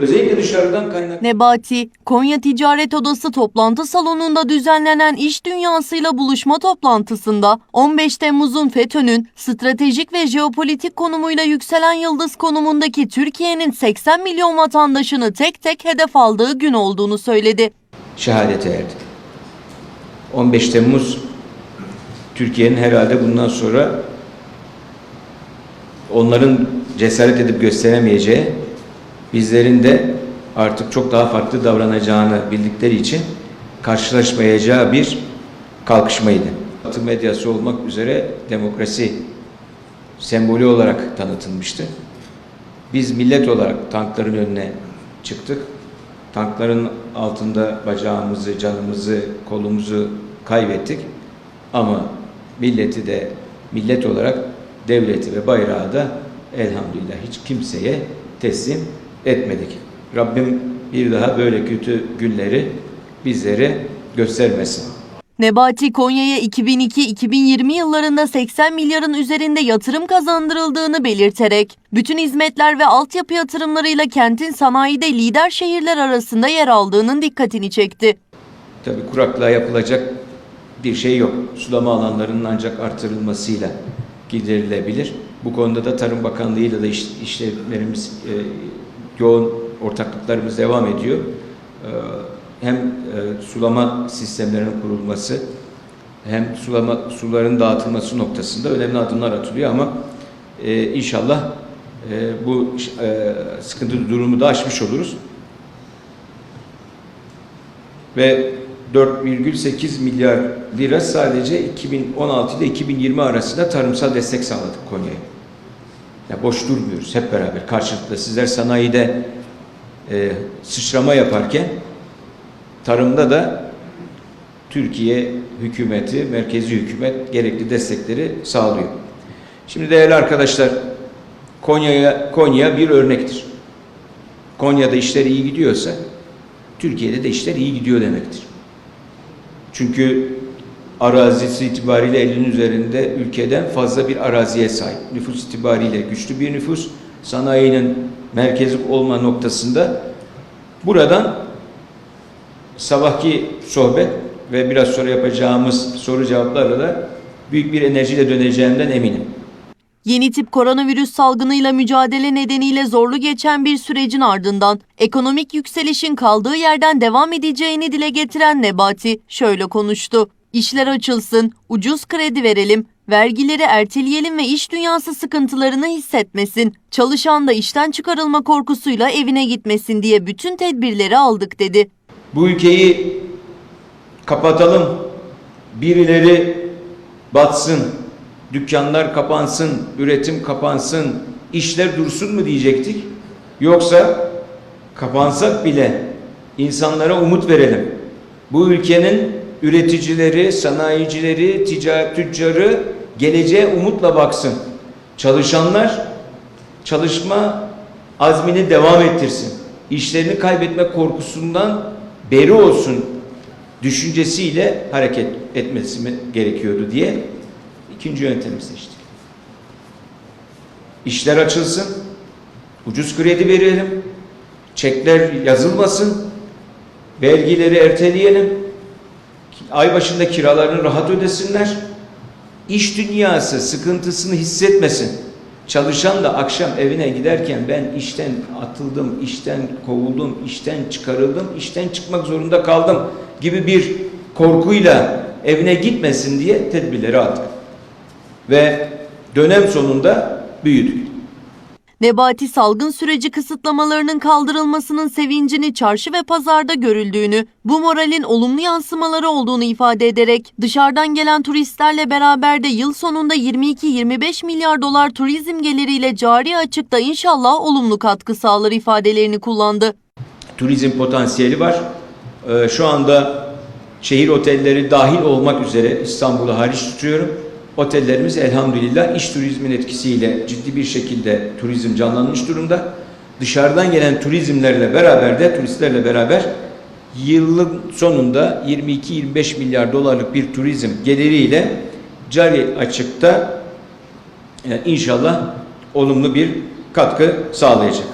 Özellikle dışarıdan kaynak Nebati, Konya Ticaret Odası toplantı salonunda düzenlenen iş dünyasıyla buluşma toplantısında 15 Temmuz'un FETÖ'nün stratejik ve jeopolitik konumuyla yükselen yıldız konumundaki Türkiye'nin 80 milyon vatandaşını tek tek hedef aldığı gün olduğunu söyledi. şehadete erdi. 15 Temmuz Türkiye'nin herhalde bundan sonra onların cesaret edip gösteremeyeceği, bizlerin de artık çok daha farklı davranacağını bildikleri için karşılaşmayacağı bir kalkışmaydı. Batı medyası olmak üzere demokrasi sembolü olarak tanıtılmıştı. Biz millet olarak tankların önüne çıktık. Tankların altında bacağımızı, canımızı, kolumuzu kaybettik. Ama milleti de millet olarak devleti ve bayrağı da elhamdülillah hiç kimseye teslim etmedik. Rabbim bir daha böyle kötü günleri bizlere göstermesin. Nebati Konya'ya 2002-2020 yıllarında 80 milyarın üzerinde yatırım kazandırıldığını belirterek, bütün hizmetler ve altyapı yatırımlarıyla kentin sanayide lider şehirler arasında yer aldığının dikkatini çekti. Tabii kuraklığa yapılacak bir şey yok. Sulama alanlarının ancak artırılmasıyla giderilebilir. Bu konuda da Tarım Bakanlığı ile de iş, işlemlerimiz, e, yoğun ortaklıklarımız devam ediyor. E, hem e, sulama sistemlerinin kurulması, hem sulama suların dağıtılması noktasında önemli adımlar atılıyor ama e, inşallah e, bu sıkıntı durumu da aşmış oluruz ve 4,8 milyar lira sadece 2016 ile 2020 arasında tarımsal destek sağladık Konya'ya. Ya boş durmuyoruz hep beraber karşılıklı. Sizler sanayide e, sıçrama yaparken tarımda da Türkiye hükümeti, merkezi hükümet gerekli destekleri sağlıyor. Şimdi değerli arkadaşlar, Konya'ya Konya bir örnektir. Konya'da işler iyi gidiyorsa Türkiye'de de işler iyi gidiyor demektir. Çünkü arazisi itibariyle 50'nin üzerinde ülkeden fazla bir araziye sahip. Nüfus itibariyle güçlü bir nüfus. Sanayinin merkezi olma noktasında buradan sabahki sohbet ve biraz sonra yapacağımız soru cevaplarla da büyük bir enerjiyle döneceğimden eminim. Yeni tip koronavirüs salgınıyla mücadele nedeniyle zorlu geçen bir sürecin ardından ekonomik yükselişin kaldığı yerden devam edeceğini dile getiren Nebati şöyle konuştu. İşler açılsın, ucuz kredi verelim, vergileri erteleyelim ve iş dünyası sıkıntılarını hissetmesin. Çalışan da işten çıkarılma korkusuyla evine gitmesin diye bütün tedbirleri aldık dedi. Bu ülkeyi kapatalım, birileri batsın, dükkanlar kapansın, üretim kapansın, işler dursun mu diyecektik? Yoksa kapansak bile insanlara umut verelim. Bu ülkenin üreticileri, sanayicileri, ticaret tüccarı geleceğe umutla baksın. Çalışanlar çalışma azmini devam ettirsin. İşlerini kaybetme korkusundan beri olsun düşüncesiyle hareket etmesi gerekiyordu diye ikinci yöntemi seçtik. İşler açılsın, ucuz kredi verelim, çekler yazılmasın, vergileri erteleyelim, ay başında kiralarını rahat ödesinler, iş dünyası sıkıntısını hissetmesin. Çalışan da akşam evine giderken ben işten atıldım, işten kovuldum, işten çıkarıldım, işten çıkmak zorunda kaldım gibi bir korkuyla evine gitmesin diye tedbirleri aldık. Ve dönem sonunda büyüdük. Nebati salgın süreci kısıtlamalarının kaldırılmasının sevincini çarşı ve pazarda görüldüğünü, bu moralin olumlu yansımaları olduğunu ifade ederek dışarıdan gelen turistlerle beraber de yıl sonunda 22-25 milyar dolar turizm geliriyle cari açıkta inşallah olumlu katkı sağlar ifadelerini kullandı. Turizm potansiyeli var. Ee, şu anda şehir otelleri dahil olmak üzere İstanbul'u hariç tutuyorum. Otellerimiz elhamdülillah iş turizmin etkisiyle ciddi bir şekilde turizm canlanmış durumda. Dışarıdan gelen turizmlerle beraber de turistlerle beraber yılın sonunda 22-25 milyar dolarlık bir turizm geliriyle cari açıkta e, inşallah olumlu bir katkı sağlayacak.